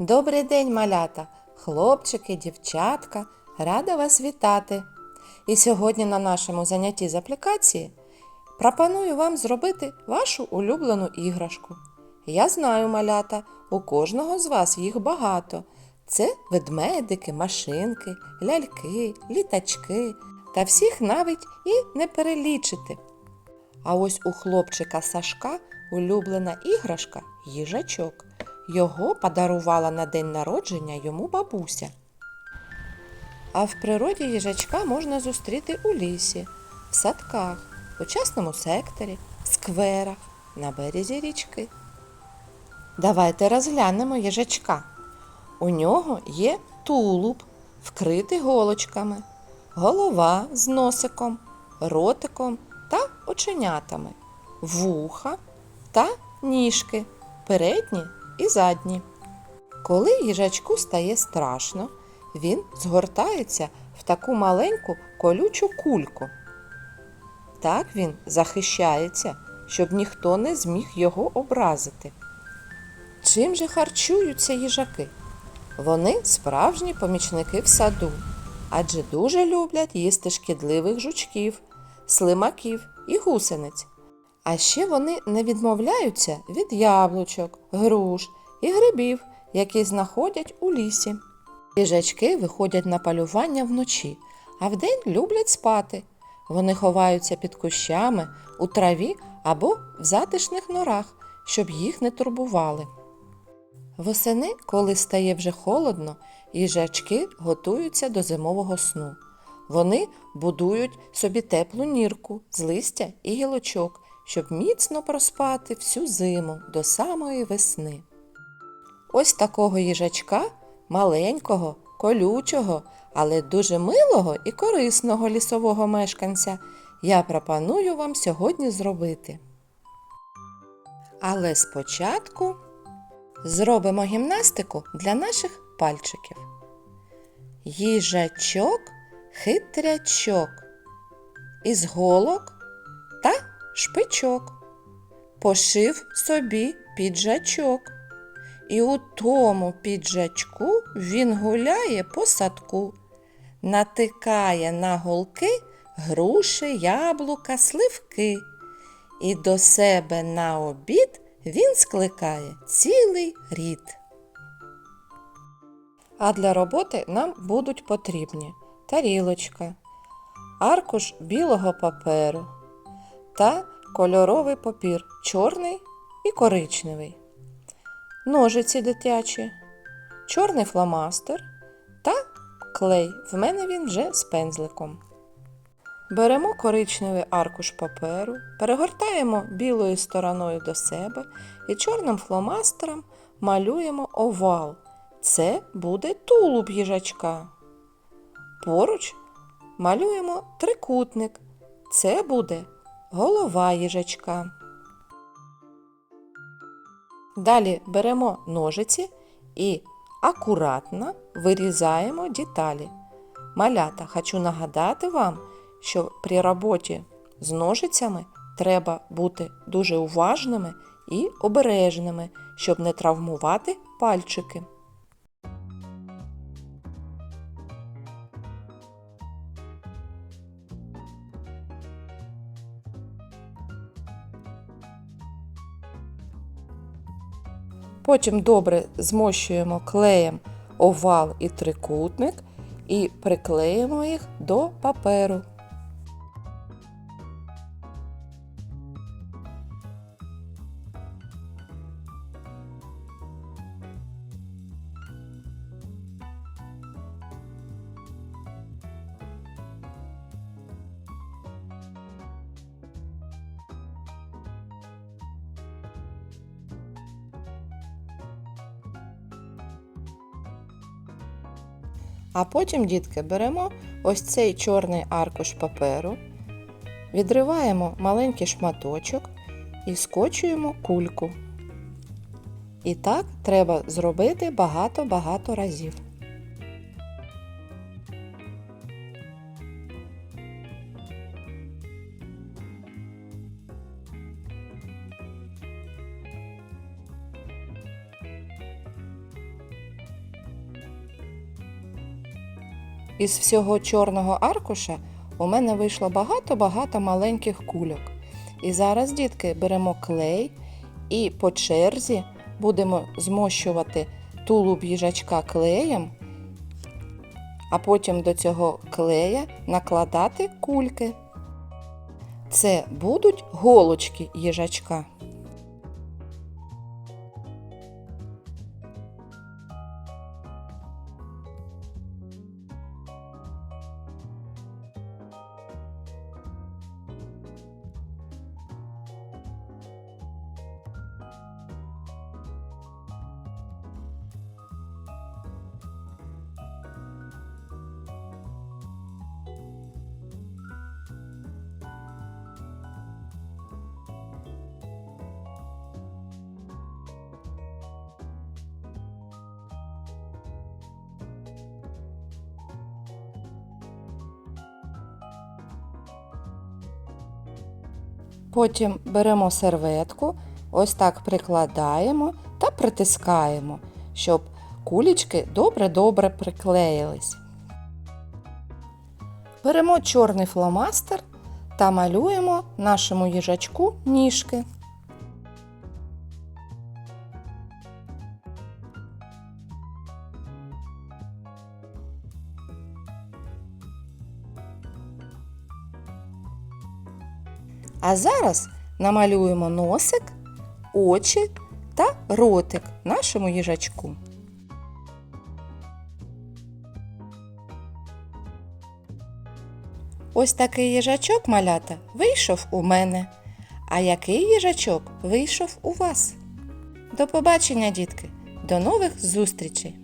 Добрий день, малята, хлопчики, дівчатка, рада вас вітати. І сьогодні на нашому занятті з аплікації пропоную вам зробити вашу улюблену іграшку. Я знаю, малята, у кожного з вас їх багато. Це ведмедики, машинки, ляльки, літачки та всіх навіть і не перелічити. А ось у хлопчика Сашка улюблена іграшка їжачок. Його подарувала на день народження йому бабуся. А в природі їжачка можна зустріти у лісі, в садках, у частному секторі, скверах, на березі річки. Давайте розглянемо їжачка. У нього є тулуб, вкритий голочками, голова з носиком, ротиком та оченятами, вуха та ніжки, передні і задні. Коли їжачку стає страшно, він згортається в таку маленьку колючу кульку. Так він захищається, щоб ніхто не зміг його образити. Чим же харчуються їжаки? Вони справжні помічники в саду, адже дуже люблять їсти шкідливих жучків, слимаків і гусениць. А ще вони не відмовляються від яблучок, груш і грибів, які знаходять у лісі. Їжачки виходять на полювання вночі, а вдень люблять спати. Вони ховаються під кущами, у траві або в затишних норах, щоб їх не турбували. Восени, коли стає вже холодно, їжачки готуються до зимового сну. Вони будують собі теплу нірку з листя і гілочок, щоб міцно проспати всю зиму до самої весни. Ось такого їжачка, маленького, колючого, але дуже милого і корисного лісового мешканця я пропоную вам сьогодні зробити. Але спочатку зробимо гімнастику для наших пальчиків. Їжачок, хитрячок, із голок шпичок. Пошив собі піджачок. І у тому піджачку він гуляє по садку, натикає на голки груші, яблука, сливки. І до себе на обід він скликає цілий рід. А для роботи нам будуть потрібні тарілочка, аркуш білого паперу та кольоровий папір чорний і коричневий, ножиці дитячі, чорний фломастер та клей. В мене він вже з пензликом. Беремо коричневий аркуш паперу, перегортаємо білою стороною до себе і чорним фломастером малюємо овал. Це буде тулуб їжачка. Поруч малюємо трикутник. Це буде голова їжачка. Далі беремо ножиці і акуратно вирізаємо деталі. Малята, хочу нагадати вам, що при роботі з ножицями треба бути дуже уважними і обережними, щоб не травмувати пальчики. Потім добре змощуємо клеєм овал і трикутник і приклеїмо їх до паперу. А потім, дітки, беремо ось цей чорний аркуш паперу, відриваємо маленький шматочок і скочуємо кульку. І так треба зробити багато-багато разів. Із всього чорного аркуша у мене вийшло багато-багато маленьких кульок. І зараз, дітки, беремо клей і по черзі будемо змощувати тулуб їжачка клеєм, а потім до цього клея накладати кульки. Це будуть голочки їжачка. Потім беремо серветку, ось так прикладаємо та притискаємо, щоб кулічки добре-добре приклеїлись. Беремо чорний фломастер та малюємо нашому їжачку ніжки. А зараз намалюємо носик, очі та ротик нашому їжачку. Ось такий їжачок малята вийшов у мене. А який їжачок вийшов у вас? До побачення, дітки! До нових зустрічей!